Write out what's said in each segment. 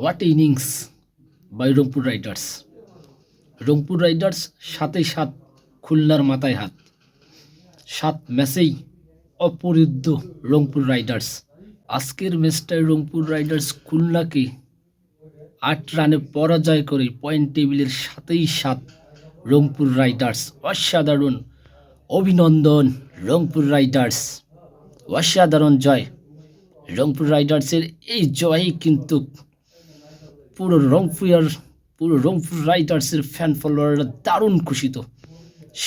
What innings by Rangpur Riders? Rangpur Riders সাথে সাত, খুলনার মাথায় হাত। সাত ম্যাচেই অপরিদ্ধ রংপুর রাইডার্স। আজকের ম্যাচটায় রংপুর রাইডার্স খুলনাকে আট রানে পরাজয় করে পয়েন্ট টেবিলের সাথেই সাত রংপুর রাইডার্স। অসাধারণ অভিনন্দন রংপুর রাইডার্স। অসাধারণ জয়। রংপুর রাইডার্সের এই জয়ই কিন্তু পুরো রংপুর পুরো রংপুর রাইডার্সের ফ্যান ফলোয়াররা দারুণ খুশিত।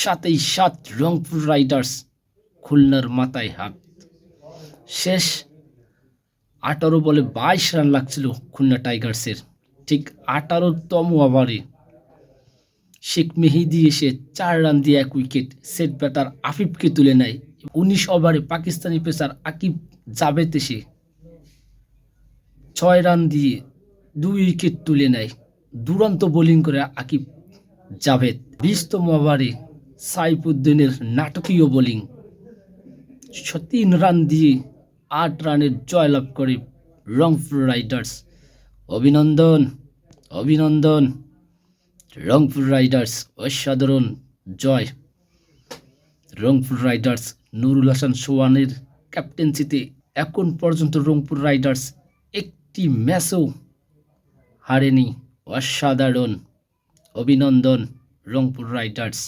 সাথেই সাত রংপুর রাইডার্স খুলনার মাথায় হাত। শেষ আঠারো বলে বাইশ রান লাগছিল খুলনা টাইগার্সের। ঠিক আঠারোতম ওভারে শেখ মেহেদি এসে চার রান দিয়ে এক উইকেট, সেট ব্যাটার আফিফকে তুলে নেয়। উনিশ ওভারে পাকিস্তানি পেসার আকিব জাবেদ এসে ছয় রান দিয়ে দুই উইকেট তুলে নেয়। দুরন্ত বোলিং করে আকিব জাভেদ। বিশতম ওভারে সাইফুদ্দিনের নাটকীয় বোলিং তিন রান দিয়ে আট রানের জয়লাভ করে রংপুর রাইডার্স। অভিনন্দন অভিনন্দন। রংপুর রাইডার্স অসাধারণ জয়। রংপুর রাইডার্স নুরুল হাসান সোয়ানের ক্যাপ্টেন্সিতে এখন পর্যন্ত রংপুর রাইডার্স একটি ম্যাচও হারেনি অসাধারণ অভিনন্দন রংপুর রাইডার্স